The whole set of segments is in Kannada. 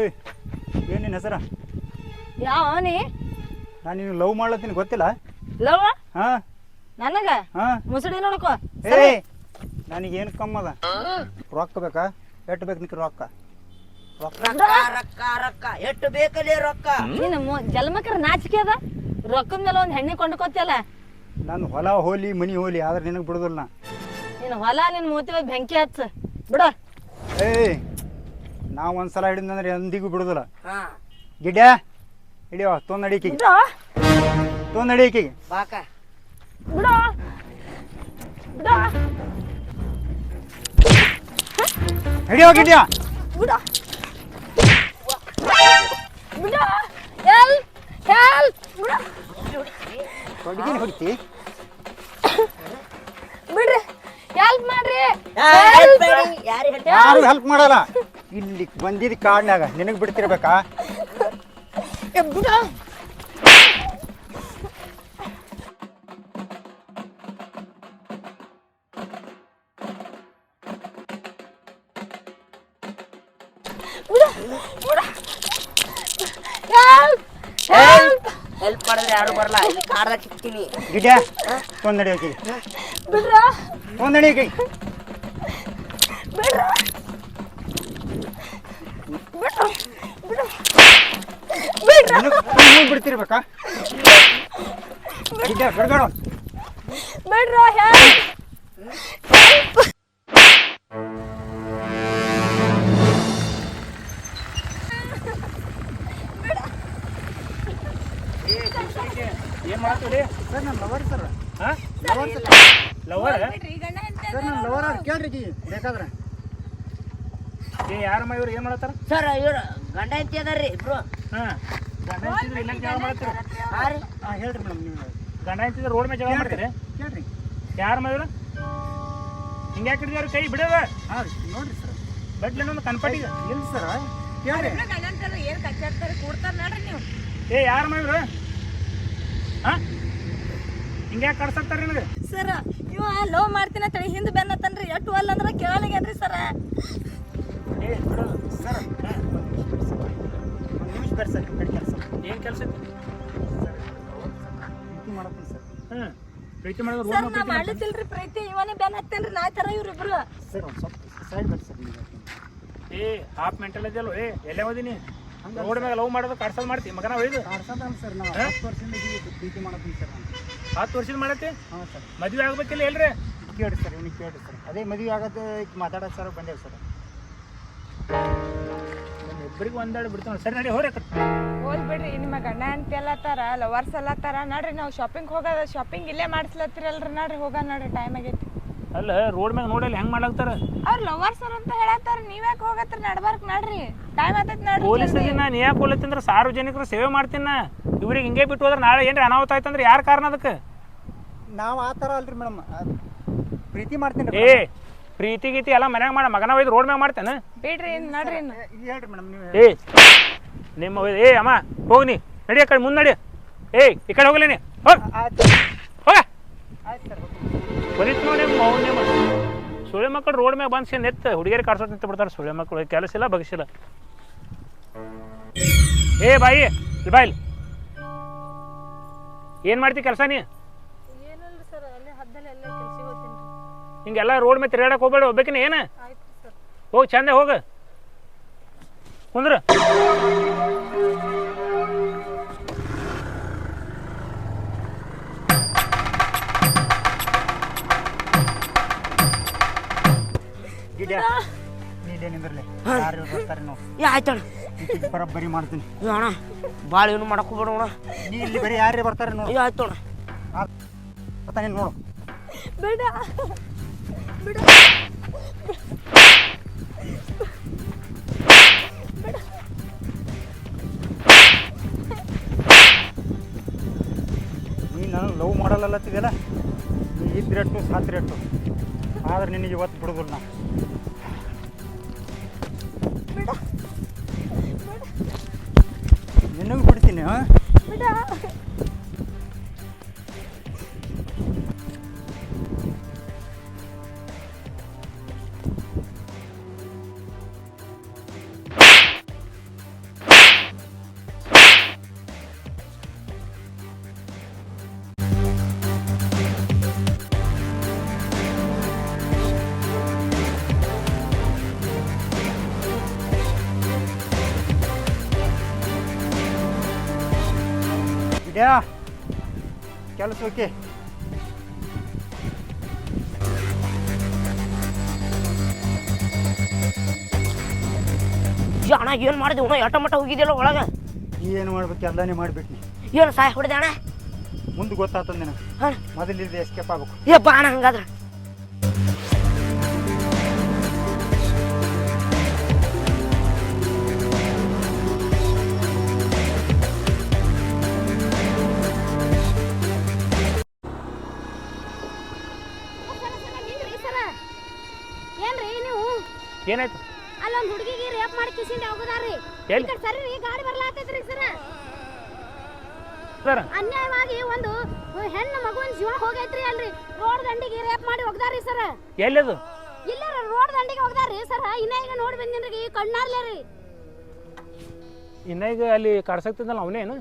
ಏಯ್ ಏನು ನಿನ್ನ ಹೆಸರ? ಯಾವ ನೀ ನಾನು ನೀನು ಲವ್ ಮಾಡ್ಲತ್ತೀನಿ ಗೊತ್ತಿಲ್ಲ? ಲವ್ ಹಾಂ. ನನಗ? ಹಾಂ. ಮುಸುಡಿ ನೋಡ್ಕೋ. ಏ ನನಗೇನು ಕಮ್ಮದ ರೊಕ್ಕ ಬೇಕಾ? ಎಟ್ ಬೇಕು ನಿಕ್ಕ ರೊಕ್ಕ? ರೊಕ್ಕ ರೊಕ್ಕ ರೊಕ್ಕ ರೊಕ್ಕ. ಎಷ್ಟು ಬೇಕಲ್ಲಿ ರೊಕ್ಕ? ನೀನು ಜನ್ಮಕರ ನಾಚಿಕೆ ಅದ? ರೊಕ್ಕದ ಮೇಲೆ ಒಂದ್ ಹೆಣ್ಣಿ ಕೊಂಡ್ಕೊತಿಯಲ್ಲ? ನಾನು ಹೊಲ ಹೋಲಿ ಮನಿ ಹೋಲಿ ಆದ್ರೆ ನಿನಗೆ ಬಿಡುದಿಲ್ಲ ನಾ. ನೀನು ಹೊಲ ನಿನ್ ಮೂತಿ ಬೆಂಕಿ ಹಚ್ಚ. ಬಿಡ. ಏಯ್ ನಾವು ಒಂದ್ಸಲ ಹಿಡಿದಂದ್ರೆ ಎಂದಿಗೂ ಬಿಡುದಿಲ್ಲ. ಹಾ. ಗಿಡ್ಡ ಹಿಡಿಯೋ ತೊಂದ್ ನಡೀಕಿಗೆ ಬಿಡ. ತೊಂದ್ ನಡೀಕಿಗೆ ಬಾಕ. ಬಿಡ. ಬಿಡ. ಹಿಡಿಯೋ ಗಿಡ್ಯಾ. ಬಿಡ. ಬಿಡ ಹೆಲ್ಪ್ ಹೆಲ್ಪ್ ಬಿಡ ಹೊಡಿತೀನಿ ಹೊಡಿತಿ ಬಿಡ್ರಿ. ಹೆಲ್ಪ್ ಮಾಡ್ರಿ? ಯಾರು ಯಾರು ಹೆಲ್ಪ್ ಮಾಡಲ್ಲ. ಇಲ್ಲಿ ಬಂದಿದ್ದ ಕಾಡ್ನಾಗ ನಿನಗೆ ಬಿಡ್ತಿರ್ಬೇಕಾ? ಏ, ಬಿಡ ಬಿಡ ಬಿಡ ಹೆಲ್ಪ್ ಮಾಡಿದ್ರೆ ಯಾರು ಬರಲ್ಲ. ಇಲ್ಲಿ ಕಾರ್ದಾಗ ಸಿಗ್ತೀನಿ ಗಿಡ್ಯಾ ತೊಂದ್ ಹೋಗಿ. ಬಿಡ್ರ. ತೊಂದ್ ಹೋಗಿ. ಬಿಡ್ರ. ಬಿಡ್ರ. ಬಿಡ್ರ. ಬಿಡ್ರ. ನಿನಗೆ ಬಿಡ್ತಿರ್ಬೇಕಾ? ಗಿಡ್ಯಾ ಬಿಡ್ಬೇಡ ಬಿಡ್ರ help lover? Lover sir lover ಅವ್ರು ಕೇಳ್ರಿ ಬೇಕಾದ್ರೆ. ಏ ಯಾರಮ್ಮ ಇವ್ರು ಏನು ಮಾಡತ್ತಾರ? ಸರ್ ಇವ್ರು ಗಂಡ ಹೆಂಡತಿ ಅದಾರ್ರಿ ಇಬ್ರು. ಹಾಂ. ಗಂಡ ಇಲ್ಲ ಜಗಳ ಮಾಡ್ತೀರಿ? ಆ ರೀ. ಹಾಂ ಹೇಳ್ರಿ ಮೇಡಮ್ ನೀವು. ಗಂಡ ಹೆಂಡತಿದ್ರೆ ರೋಡ್ ಮೇಲೆ ಜಗಳ ಮಾಡ್ತೀರಿ? ಕೇಳ್ರಿ. ಯಾರ ಮೈವ್ರ ಹಿಂಗೆ ಕೈ ಬಿಡವ ಹಾಂ ರೀ ನೋಡ್ರಿ ಸರ್. ಬಟ್ಲಿ ಒಂದು ಕನ್ಪಟ್ಟಿ ಇಲ್ಲ ಸರ್ ಕೇಳ್ರಿ. ಏ ಯಾರ ಮಾಡಿದ್ರು ಹಾ? ಹಿಂಗೆ ಯಾಕೆ ಕಡ್ಸಕ್ತಾರ ನಿನಗೆ? ಸರ ಇವ ಲವ್ ಮಾಡ್ತೀನಿ ಅಂತೇಳಿ ಹಿಂದೆ ಬೆನ್ನತ್ತನ್ರಿ ಎಟ್ಟು ಅಲ್ಲ ಅಂದ್ರೆ ಕೇಳಲಿಗೇನ್ರಿ ಸರ. ಏ ಬಿಡು ಸರ್ ಒಂದು ನಿಮಿಷ ಬರ್ರಿ ಸರ್. ಕಡೆ ಕೆಲಸ ಏನು ಕೆಲಸ ಪ್ರೀತಿ ಮಾಡತ್ತೀನಿ ಸರ್. ಹ್ಞೂ ಪ್ರೀತಿ ಮಾಡಿದ್ರೆ ಸರ್ ರೋಡ್ ನಾ ಮಾಡ್ಲಿತ್ತಿಲ್ರಿ ಪ್ರೀತಿ ಇವನೇ ಬೆನ್ನ ಹತ್ತೇನ್ರಿ ನಾ ತರ ಇವ್ರಿಬ್ರು ಸರ್ ಒಂದು ಸ್ವಲ್ಪ ಸೈಡ್ ಸರ್ ನೀವು ಏ ಹಾಫ್ ಮೆಂಟಲ್ ಇದೆಯಲ್ಲ ಏ ಎಲ್ಲೇ ಓದಿನಿ ರೋಡ್ ಮ್ಯಾಗ ಲವ್ ಮಾಡೋದು ಕಡ್ಸಲ್ ಮಾಡ್ತಿ ಮಗನ ಒಯ್ದು? ಕಾರ್ಸದಲ್ಲ ಸರ್ ನಾವು? ಹತ್ತು ವರ್ಷದಿಂದ ಪ್ರೀತಿ ಮಾಡತ್ತೀನಿ ಸರ್ ನಾನು. ಹತ್ತು ವರ್ಷದ ಮಾಡತ್ತೆ? ಹಾಂ ಸರ್. ಮದ್ವೆ ಆಗ್ಬೇಕಿಲ್ಲ ಎಲ್ರಿ? ಕೇಳಿ ಸರ್ ಇವ್ನಿಗೆ ಕೇಳಿ ಸರ್. ಅದೇ ಮದುವೆ ಆಗೋದು ಈಗ ಮಾತಾಡೋದು ಸರ್ ಬಂದೇವು ಸರ್. ಇಬ್ಬರಿಗೆ ಒಂದಾಡಿ ಬಿಡ್ತಾವ ಸರಿ ನಡಿ ಹೋರಿ ಹೋಗಿ ಹೋಲ್ ಬಿಡ್ರಿ ನಿಮ್ಮ ಗಂಡ ಹೆಂಡತಿ ಎಲ್ಲತ್ತಾರ ಲವರ್ಸ್ ಎಲ್ಲತ್ತಾರ ನಡ್ರಿ ನಾವು ಶಾಪಿಂಗ್ ಹೋಗೋದ ಶಾಪಿಂಗ್ ಇಲ್ಲೇ ಮಾಡಿಸ್ಲತ್ತಿರಲ್ರಿ ನಡ್ರಿ ಹೋಗ ನಡ್ರಿ ಟೈಮ್ ಆಗೈತಿ. ಅಲ್ಲ ರೋಡ್ ಮ್ಯಾಗ ನೋಡಲ್ಲ ಹೆಂಗ್ ಮಾಡ್ಲಾಗ್ತಾರ? ಅವ್ರ ಲವರ್ಸ್ ಅಂತ ಹೇಳತ್ತಾರ ನೀವ್ಯಾಕೆ ಹೋಗತ್ತ ನಡ್ಬಾರ್ಕ್ ನಡ್ರಿ. ಟೈಮ್ ಆತೈತಿ ನಡ್ರಿ ಪೊಲೀಸರಿಗೆ ನಾನು ಯಾಕೆ ಹೋಲತ್ತಂದ್ರೆ ಸಾರ್ವಜನಿಕರು ಸೇವೆ ಮಾಡ್ತೀನಿ ನಾ. ಇವ್ರಿಗೆ ಹಿಂಗೆ ಬಿಟ್ಟು ಹೋದ್ರೆ ನಾಳೆ ಏನ್ರಿ ಅನಾಹುತ ಆಯ್ತಂದ್ರೆ ಯಾರು ಕಾರಣ ಅದಕ್ಕೆ? ನಾವು ಆ ಥರ ಅಲ್ರಿ ಮೇಡಮ್. ಪ್ರೀತಿ ಮಾಡ್ತೀನಿ ಏ ಪ್ರೀತಿ ಗೀತಿ ಎಲ್ಲ ಮನ್ಯಾಗ ಮಾಡ ಮಗನ ಒಯ್ದು ರೋಡ್ ಮ್ಯಾಗ ಮಾಡ್ತೇನೆ? ಬಿಡ್ರಿ ಇನ್ ನಡ್ರಿ ಇನ್ನು. ಹೇಳ್ರಿ ಮೇಡಮ್ ನೀವು ಏ ನಿಮ್ಮ ಒಯ್ದು ಏ ಅಮ್ಮ ಹೋಗಿ ನೀ ನಡಿ ಆ ಕಡೆ ಮುಂದೆ ನಡಿ. ಏಯ್ ಈ ಕಡೆ ಹೋಗಲಿ ನೀ ಹೋಗ್. ಆಯ್ತು ಹೋಗ. ಆಯ್ತು ಸರ್ ಬರೀತ್ ನೋಡಿ ಮೌನ್ ನಿಮ್ಮ. ಸುಳೆ ಮಕ್ಕಳು ರೋಡ್ ಮ್ಯಾಗ ಬಂದು ಸೇನ್ ಎತ್ತ ಹುಡುಗಿಯರಿಗೆ ಕಾಡ್ಸೋದು ನಿಂತು ಬಿಡ್ತಾರೆ ಸುಳ್ಳೆ ಮಕ್ಕಳು ಕೆಲಸ ಇಲ್ಲ ಬಗ್ಸಿಲ್ಲ ಏ ಬಾಯಿ ಇಲ್ಲಿ ಬಾ ಇಲ್ಲಿ. ಏನು ಮಾಡ್ತಿ ಕೆಲಸ ನೀ? ಏನಿಲ್ರಿ ಸರ್ ಅಲ್ಲೇ ಹದ್ದಲ್ಲಿ ಎಲ್ಲ ಕೆಲ್ಸಿಗೆ ಹೋಗ್ತೀನಿ ಹಿಂಗೆಲ್ಲ ರೋಡ್ ಮೇಲೆ ತಿರ್ಗಾಡಕ್ಕೆ ಹೋಗ್ಬೇಡ ಹೋಗ್ಬೇಕಿನ ಏನು? ಆಯ್ತು ಸರ್. ಹೋಗಿ ಚಂದ ಹೋಗ. ಕುಂದ್ರ. ಗಿಡ್ಯಾ. ನೀಲೇ ನಿಂದ್ರಲೆ ಯಾರು ಬರ್ತಾರೆ ನಾವು ಏ ಆಯ್ತಣ್ಣ. ಬರೋಬ್ಬರಿ ಮಾಡ್ತೀನಿ. ಏ ಅಣ್ಣ ಭಾಳ ಏನು ಮಾಡಕ್ ಹೋಗ್ಬೇಡ ಅಣ್ಣ. ನೀ ಇಲ್ಲಿ ಬರೀ ಯಾರೇ ಬರ್ತಾರೆ ನೋಡು. ಏ ಆಯ್ತು ಅಣ್ಣ ಬರ್ತಾನೆ ನೋಡು. ಬೇಡ. ಬಿಡ. ನೀ ನಾನು ಲವ್ ಮಾಡಲ್ಲತ್ತಿದೆಯಲ್ಲ ನೀ ಇದ್ರೆಟ್ಟು ಸಾತ್ರೆಟ್ಟು ಆದ್ರೆ ನಿನಗೆ ಇವತ್ತು ಬಿಡೋದಿಲ್ಲ. ನಾ ನಿನಗೂ ಬೇಡ ಕೆಲಸಕ್ಕೆ. ಅಣ್ಣ ಏನು ಮಾಡಿದೆ? ಅಣ್ಣ ಎಟ ಮಟ್ಟ ಹೋಗಿದ್ಯಲ್ಲ ಒಳಗೆ? ಏನು ಮಾಡ್ಬೇಕು ಎಲ್ಲಾನೇ ಮಾಡ್ಬಿಟ್ನಿ. ಏನು ಸಾಯ ಹೊಡೆದೆ ಅಣ್ಣ? ಮುಂದೆ ಗೊತ್ತಾತದ ನಿನಗೆ. ಅಣ್ಣ ಮೊದಲಿಂದ ಎಸ್ಕೇಪ್ ಆಗ್ಬೇಕು. ಏ ಬಾ ಅಣ್ಣ ಹಂಗಾದ್ರೆ. ಏನಾಯ್ತು? ಅಲ್ಲೊಂದು ಹುಡುಗಿಗೆ ರೇಪ್ ಮಾಡಿ ಕಿಸಿಂದ ಹೋಗುದಾರ್ರಿ. ಎಲ್ಲಿ? ಈ ಕಡೆ ಸರಿ ರೀ ಗಾಡಿ ಬರ್ಲಾತೈತ್ರಿ ಸರ. ಸರ್? ಅನ್ಯಾಯವಾಗಿ ಒಂದು ಹೆಣ್ಣು ಮಗುವಿನ ಜೀವ ಹೋಗೈತ್ರಿ ಅಲ್ರಿ. ರೋಡ್ ದಂಡಿಗೆ ರೇಪ್ ಮಾಡಿ ಹೋಗ್ದಾರ್ರಿ ಸರ್. ಎಲ್ಲದು? ಇಲ್ಲ ರೋಡ್ ದಂಡಿಗೆ ಹೋಗ್ದಾರ್ರಿ ಸರ. ಇನ್ನ ಈಗ ನೋಡಿ ಬಂದಿನ್ರಿ ಕಣ್ಣಾರ್ಲೆ ರೀ. ಇನ್ನ ಈಗ ಅಲ್ಲಿ ಕಾಡ್ಸಕ್ತಿದ್ದಲ್ಲ ಅವನೇನು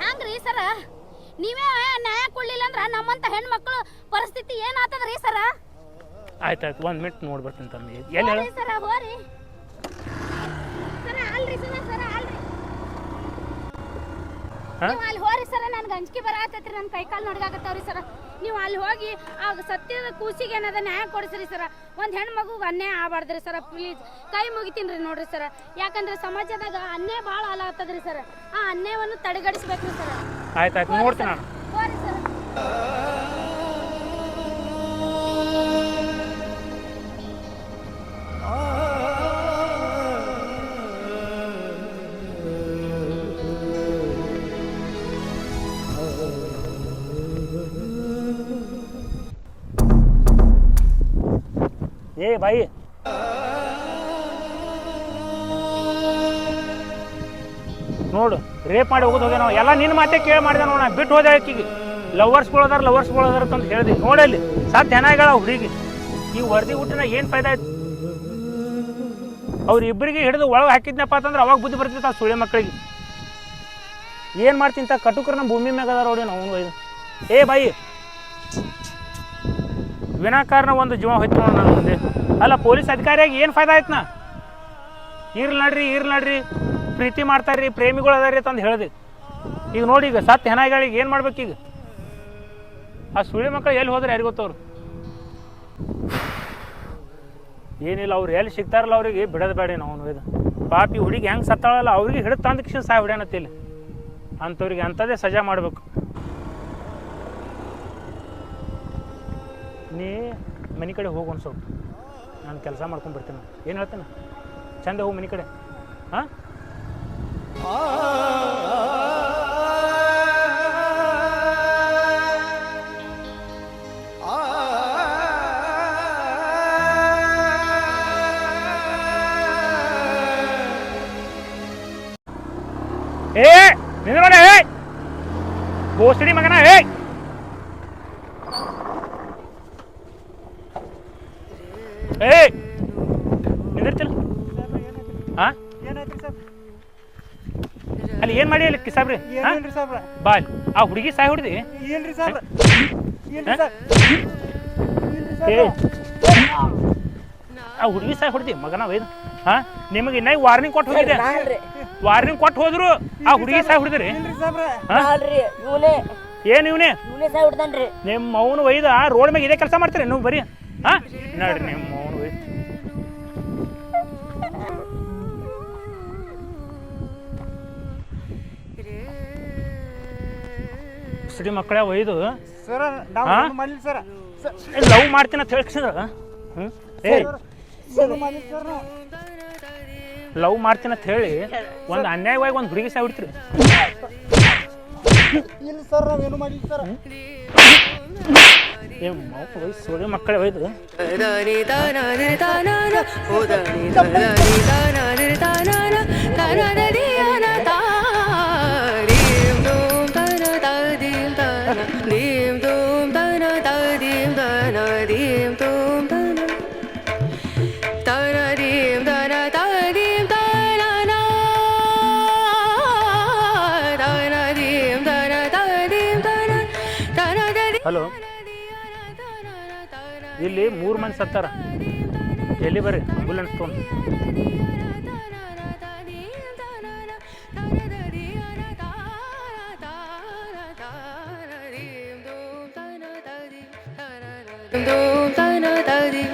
ಹ್ಯಾಂಗ್ರಿ ಸರ? ನೀವೇ ನ್ಯಾಯ ಕೊಡ್ಲಿಲ್ಲ ಅಂದ್ರ ನಮ್ಮಂತ ಹೆಣ್ಮಕ್ಳು ಪರಿಸ್ಥಿತಿ ಏನಾತದ್ರಿ ಸರ? ಆಯ್ತು ಆಯ್ತು ಒಂದು ಮಿನಿಟ್ ನೋಡಿ ಬರ್ತೀನಿ ತಮ್ಮ ಎಲ್ಲಿ ಹೇಳು? ಹಾ? ನೀವು ಅಲ್ಲಿ ಹೋರಿ ಸರ ನನ್ಗೆ ಅಂಜಿಕೆ ಬರತೈತ್ರಿ ನನ್ನ ಕೈ ಕಾಲು ನಡ್ಗಾಕತ್ತಾವ್ರಿ ಸರ. ನೀವು ಅಲ್ಲಿ ಹೋಗಿ ಆ ಸತ್ಯದ ಕೂಸಿಗೆ ಏನದ ನ್ಯಾಯ ಕೊಡಿಸ್ರಿ ಸರ. ಒಂದು ಹೆಣ್ಣು ಮಗುಗೆ ಅನ್ಯಾಯ ಆಗ್ಬಾರ್ದ್ರಿ ಸರ ಪ್ಲೀಸ್ ಕೈ ಮುಗಿತೀನಿ ನೋಡ್ರಿ ಸರ. ಯಾಕಂದ್ರೆ ಸಮಾಜದಾಗ ಅನ್ಯಾಯ ಭಾಳ ಆಲಾಗ್ತದ್ರಿ ಸರ. ಆ ಅನ್ಯಾಯವನ್ನು ತಡೆಗಡಿಸ್ಬೇಕ್ರಿ ಸರ. ಆಯ್ತು ಆಯ್ತು ನೋಡ್ತೀನಿ ನಾನು. ಹೋರಿ ಸರ. ಏ, ಬಾಯಿ. ನೋಡು ರೇಪ್ ಮಾಡಿ ಹೋಗೋದು ಹೋಗ್ಯಾನ ಅವ. ಎಲ್ಲ ನಿನ್ನ ಮಾತೆ ಕೇಳಿ ಮಾಡಿದೆ ನೋಡ ಬಿಟ್ಟು ಹೋದೆ ಆಕಿಗೆ. ಲವರ್ಸ್ಗಳು ಅದಾರ ಲವರ್ಸ್ಗಳು ಅದಾರ ಅಂತ ಹೇಳಿದೆ. ನೋಡಲ್ಲಿ ಸತ್ ಹೆಣಗಳ ಹುಡುಗಿ ಈ ವರದಿ ಹುಟ್ಟಿನ ಏನು ಫಾಯ್ದಾ ಆಯ್ತು? ಅವ್ರ ಇಬ್ಬರಿಗೆ ಹಿಡಿದು ಒಳಗೆ ಹಾಕಿದ್ನಪ್ಪ ಅಂತಂದ್ರೆ ಅವಾಗ ಬುದ್ಧಿ ಬರ್ತಿತ್ತು ಆ ಸುಳಿ ಮಕ್ಕಳಿಗೆ ಏನು ಮಾಡ್ತಿಂತ ಕಟುಕರ ನಮ್ಮ ಭೂಮಿ ಮ್ಯಾಗ ಅದಾರ ನೋಡಿ ನಾವು ಏ, ಬಾಯಿ. ವಿನಾಕಾರಣ ಒಂದು ಜೀವ ಹೋಯ್ತು ನೋಡ ನನ್ನ ಮುಂದೆ. ಅಲ್ಲ, ಪೊಲೀಸ್ ಅಧಿಕಾರಿಯಾಗಿ ಏನು ಫಾಯ್ದಾ ಆಯ್ತು ನಾ ಇರ್ಲಿ ನಡ್ರಿ ಇರ್ಲಿ ನಡ್ರಿ. ಪ್ರೀತಿ ಮಾಡ್ತಾರ್ರಿ, ಪ್ರೇಮಿಗಳು ಅದಾರಿ ಅಂತಂದು ಹೇಳಿದೆ. ಈಗ ನೋಡಿ, ಈಗ ಸತ್ ಹೆಣಗಳಿಗೆ ಏನು ಮಾಡ್ಬೇಕೀಗ ಆ ಸುಳಿ ಮಕ್ಕಳು ಎಲ್ಲಿ ಹೋದ್ರೆ ಯಾರಿಗೆ ಗೊತ್ತವ್ರು ಏನಿಲ್ಲ, ಅವ್ರು ಎಲ್ಲಿ ಸಿಗ್ತಾರಲ್ಲ ಅವ್ರಿಗೆ ಬಿಡೋದು ಬೇಡ ನಾವು ಇದು ಪಾಪಿ ಹುಡುಗಿ ಹೆಂಗೆ ಸತ್ತಾಳಲ್ಲ, ಅವ್ರಿಗೆ ಹಿಡಿದು ತಂದ ಕಿಶನ್ ಸಾಯ್ ಹೊಡ್ಯಾನತ್ತಿಲ್ಲ ಅಂಥವ್ರಿಗೆ ಅಂಥದ್ದೇ ಸಜಾ ಮಾಡಬೇಕು. ನೀ ಮನೆ ಕಡೆ ಹೋಗು ಒಂದು ನಾನು ಕೆಲಸ ಮಾಡ್ಕೊಂಡು ಬರ್ತೀನಿ. ಏನು ಹೇಳ್ತೇನೆ? ಚಂದ ಹೋಗು ಮನೆ ಕಡೆ. ಹಾಂ? ಏ ನಿಂದ್ರೋಣ ಏ! ಬೋಸಡಿ ಮಗನ. ಏ ನಿಂದಿರ್ತಿಲ್ಲ? ಹಾ ಅಲ್ಲಿ ಏನ್ ಮಾಡಿ ಅಲ್ಲಿ ಕಿಸಾಬ್ರಿ? ಬಾಯ್ ಏನೇನ್ರಿ ಸಾಬ್ರ? ಬಾ. ಆ ಹುಡುಗಿ ಸಾಯ್ ಹೊಡ್ದಿ? ಏನ್ರಿ ಸಾಬ್ರ? ಏನ್ರಿ ಸರ್ ಏ ಆ ಹುಡುಗಿ ಸಾಯ್ ಹೊಡ್ದಿ ಮಗನ ಒಯ್ದು. ಹಾ ನಿಮಗೆ ಇನ್ನ ವಾರ್ನಿಂಗ್ ಕೊಟ್ಟು ಹೋಗಿದೆ. ವಾರ್ನಿಂಗ್ ಕೊಟ್ಟು ಹೋದ್ರು. ಆ ಹುಡುಗಿ ಸಾಯ್ ಹೊಡ್ದಿರಿ. ಏನ್ ಇವನೇ? ಇವನೇ ಸಾಯ್ ಹೊಡ್ದಾನ್ರಿ. ನಿಮ್ಮ ಅವನು ಒಯ್ದ ರೋಡ್ ಮ್ಯಾಗ ಇದೇ ಕೆಲಸ ಮಾಡ್ತೀರಿ ನೀವು ಬರೀ. ಹಾ ನೋಡ್ರಿ ನಿಮ್ಮ ಸಿಡಿ ಮಕ್ಕಳ ಒಯ್ದು ಸರ್ ಸರ ಲವ್ ಮಾಡ್ತೀನಿ ಅಂತ ಹೇಳ್ಕಸಿದ್ರ ಹ್ಞೂ ಲವ್ ಮಾಡ್ತೀನಿ ಅಂತ ಹೇಳಿ ಒಂದು ಅನ್ಯಾಯವಾಗಿ ಒಂದು ಹುಡುಗಿ ಸಾಯ್ಬಿಡ್ತೀರಿ ಇಲ್ಲ ಸರ್ ನಾವು ಮಕ್ಕಳ ಒಯ್ದು ಹಲೋ ಇಲ್ಲಿ ಮೂರು ಮಂದಿ ಸತ್ತಾರ ಎಲ್ಲಿ ಬರ್ರಿ ಆಂಬುಲೆನ್ಸ್ ತೊಗೊಂಡು ಧೂಮ್ ತಾನ ತರಿ